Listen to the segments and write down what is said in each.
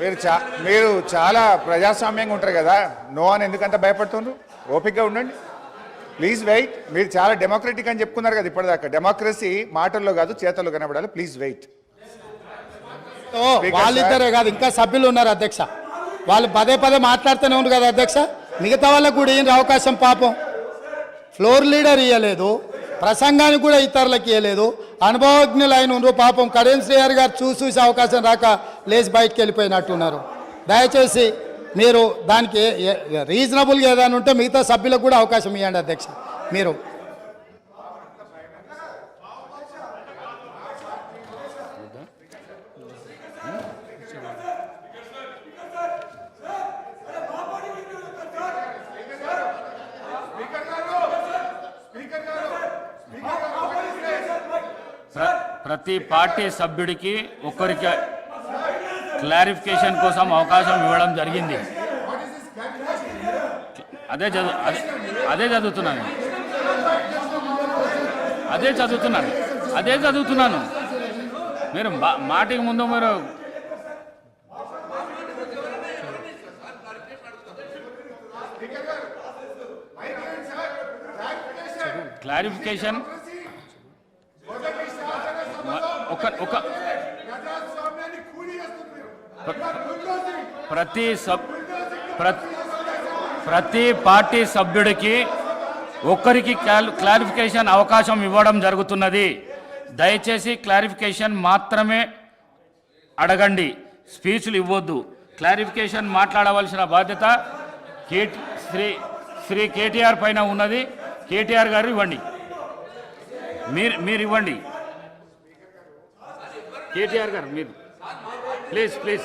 మీరు చా మీరు చాలా ప్రజాస్వామ్యంగా ఉంటారు కదా. నో అని ఎందుకంత భయపడుతుండ్రు? ఓపికగా ఉండండి. Please wait. మీరు చాలా డెమోక్రటిక్ అని చెప్పుకున్నారు కదా ఇప్పటిదాకా. డెమోక్రసీ మాటల్లో కాదు చేతల్లో కనబడాలి. Please wait. వాళ్ళిద్దరే కాదు ఇంకా సభ్యులు ఉన్నారు అధ్యక్ష. వాళ్ళు పదే పదే మాట్లాడుతూనే ఉన్నారు కదా అధ్యక్ష. మిగతా వాళ్ళకు కూడా ఏం అవకాశం పాపం? ఫ్లోర్ లీడర్ ఇవ్వలేదు ప్రసంగానికి కూడా ఇతరులకు ఇవ్వలేదు అనుభవజ్ఞులు అయిన ఉన్నారు పాపం శ్రీహరి గారు చూసి చూసి అవకాశం రాక లేచి బయటకు వెళ్ళిపోయినట్టున్నారు. దయచేసి మీరు దానికి రీజనబుల్గా ఏదైనా ఉంటే మిగతా సభ్యులకు కూడా అవకాశం ఇవ్వండి అధ్యక్ష. మీరు. ప్రతి పార్టీ సభ్యుడికి ఒకరికి క్లారిఫికేషన్ కోసం అవకాశం ఇవ్వడం జరిగింది. అదే చదువు అదే చదువుతున్నాను. అదే చదువుతున్నాను. అదే చదువుతున్నాను. మీరు మాటికి ముందు మీరు క్లారిఫికేషన్. ఒక ఒక ప్రతి సబ్ ప్ర- ప్రతి పార్టీ సభ్యుడికి ఒక్కరికి క్లారిఫికేషన్ అవకాశం ఇవ్వడం జరుగుతున్నది. దయచేసి క్లారిఫికేషన్ మాత్రమే అడగండి. స్పీచ్లు ఇవ్వద్దు. క్లారిఫికేషన్ మాట్లాడవలసిన బాధ్యత కే శ్రీ శ్రీ కేటీఆర్ పైన ఉన్నది. కేటీఆర్ గారు ఇవ్వండి. మీరు మీరు ఇవ్వండి. కేటీఆర్ గారు మీరు. Please please.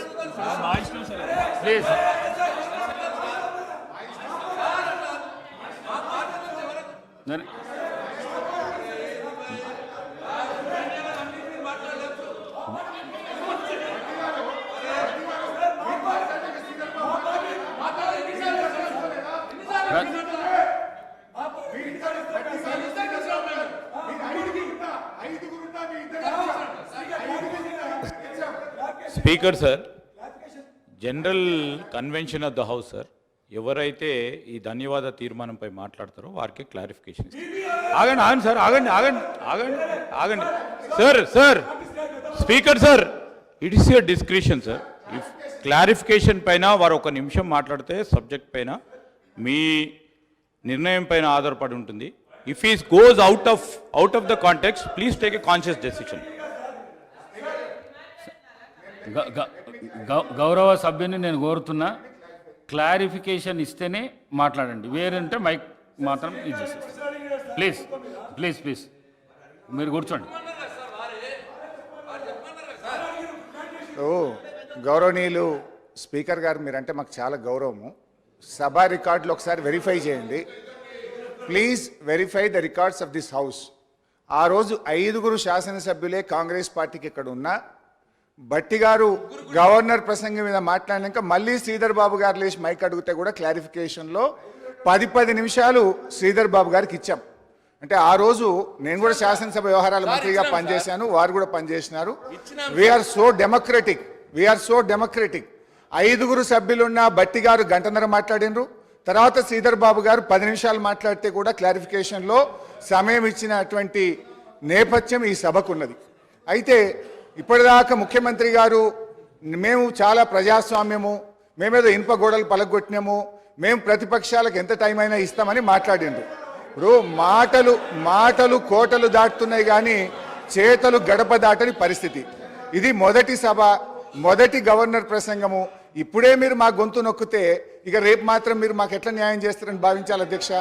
Please. Nari- speaker sir. General convention of the house sir ఎవరైతే ఈ ధన్యవాద తీర్మానంపై మాట్లాడతారో వారికి క్లారిఫికేషన్ ఆగండి ఆగండి సార్ ఆగండి ఆగండి ఆగండి ఆగండి. Sir sir speaker sir it is your description sir if clarification పైన వారు ఒక నిమిషం మాట్లాడితే సబ్జెక్ట్ పైన మీ నిర్ణయం పైన ఆధారపడి ఉంటుంది. If is goes out of out of the context please take a conscious decision గౌరవ సభ్యుని నేను కోరుతున్నా క్లారిఫికేషన్ ఇస్తేనే మాట్లాడండి. వేరంటే మైక్ మాత్రం ఇది చేసేస్తాను ప్లీజ్ ప్లీజ్ ప్లీజ్. మీరు కూర్చోండి. ఓ గౌరవనీయులు స్పీకర్ గారు మీరంటే మాకు చాలా గౌరవము. సభ రికార్డులు ఒకసారి వెరిఫై చేయండి. Please verify the records of this house. ఆ రోజు ఐదుగురు శాసనసభ్యులే కాంగ్రెస్ పార్టీకి ఇక్కడ ఉన్నా బట్టి గారు గవర్నర్ ప్రసంగం మీద మాట్లాడినాక మళ్ళీ శ్రీధర్ బాబు గారు లేచి మైక్ అడిగితే కూడా క్లారిఫికేషన్లో పది పది నిమిషాలు శ్రీధర్ బాబు గారికి ఇచ్చాం. అంటే ఆ రోజు నేను కూడా శాసనసభ వ్యవహారాల మంత్రిగా పనిచేశాను వారు కూడా పనిచేసినారు. We are so democratic we are so democratic ఐదుగురు సభ్యులున్న బట్టి గారు గంటన్నర మాట్లాడినరు. తర్వాత శ్రీధర్ బాబు గారు పది నిమిషాలు మాట్లాడితే కూడా క్లారిఫికేషన్లో సమయం ఇచ్చినటువంటి నేపథ్యం ఈ సభకు ఉన్నది అయితే ఇప్పటిదాకా ముఖ్యమంత్రి గారు మేము చాలా ప్రజాస్వామ్యము మేమేదో ఇనుప గోడలు పలగొట్టినాము మేము ప్రతిపక్షాలకు ఎంత టైం అయినా ఇస్తామని మాట్లాడిండ్రు. ఇప్పుడు మాటలు మాటలు కోటలు దాటుతున్నాయి కానీ చేతలు గడప దాటని పరిస్థితి. ఇది మొదటి సభ మొదటి గవర్నర్ ప్రసంగము. ఇప్పుడే మీరు మా గొంతు నొక్కితే ఇక రేపు మాత్రం మీరు మాకు ఎట్లా న్యాయం చేస్తారని భావించాలి అధ్యక్ష.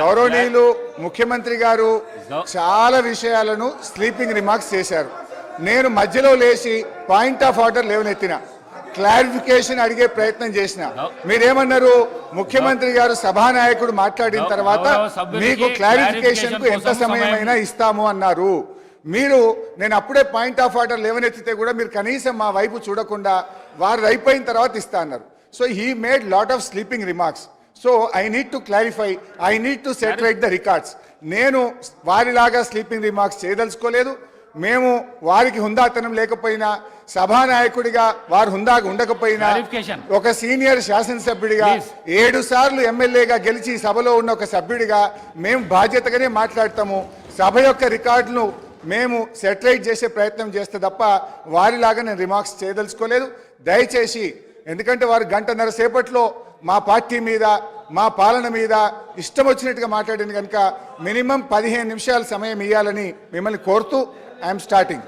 గౌరవనీయులు ముఖ్యమంత్రి గారు చాలా విషయాలను స్లీపింగ్ రిమార్క్స్ చేశారు. నేను మధ్యలో లేచి పాయింట్ ఆఫ్ ఆర్డర్ లేవనెత్తిన. క్లారిఫికేషన్ అడిగే ప్రయత్నం చేసిన. మీరేమన్నారు? ముఖ్యమంత్రి గారు సభానాయకుడు మాట్లాడిన తర్వాత మీకు క్లారిఫికేషన్కు ఎంత కోసం సమయం సమయం- అయినా ఇస్తాము అన్నారు. మీరు నేను అప్పుడే పాయింట్ ఆఫ్ ఆర్డర్ లేవనెత్తితే కూడా మీరు కనీసం మా వైపు చూడకుండా వారు అయిపోయిన తర్వాత ఇస్తా అన్నారు. So he made lot of sleeping remarks so I need to clarify I need to reiterate the records నేను వారిలాగా స్లీపింగ్ రిమార్క్స్ చేయదలుచుకోలేదు. మేము వారికి హుందాతనం లేకపోయినా సభానాయకుడిగా వారు హుందాగా ఉండకపోయినా. ఒక సీనియర్ శాసనసభ్యుడిగా. ఏడు సార్లు ఎమ్మెల్యేగా గెలిచి సభలో ఉన్న ఒక సభ్యుడిగా మేము బాధ్యతగానే మాట్లాడతాము సభ యొక్క రికార్డును మేము సెటిలైట్ చేసే ప్రయత్నం చేస్తే తప్ప వారిలాగా నేను రిమార్క్స్ చేయదలుచుకోలేదు దయచేసి ఎందుకంటే వారు గంటన్నర సేపట్లో మా పార్టీ మీద మా పాలన మీద ఇష్టం వచ్చినట్టుగా మాట్లాడింది కనుక మినిమం పదిహేను నిమిషాల సమయం ఇవ్వాలని మిమ్మల్ని కోరుతూ I am starting.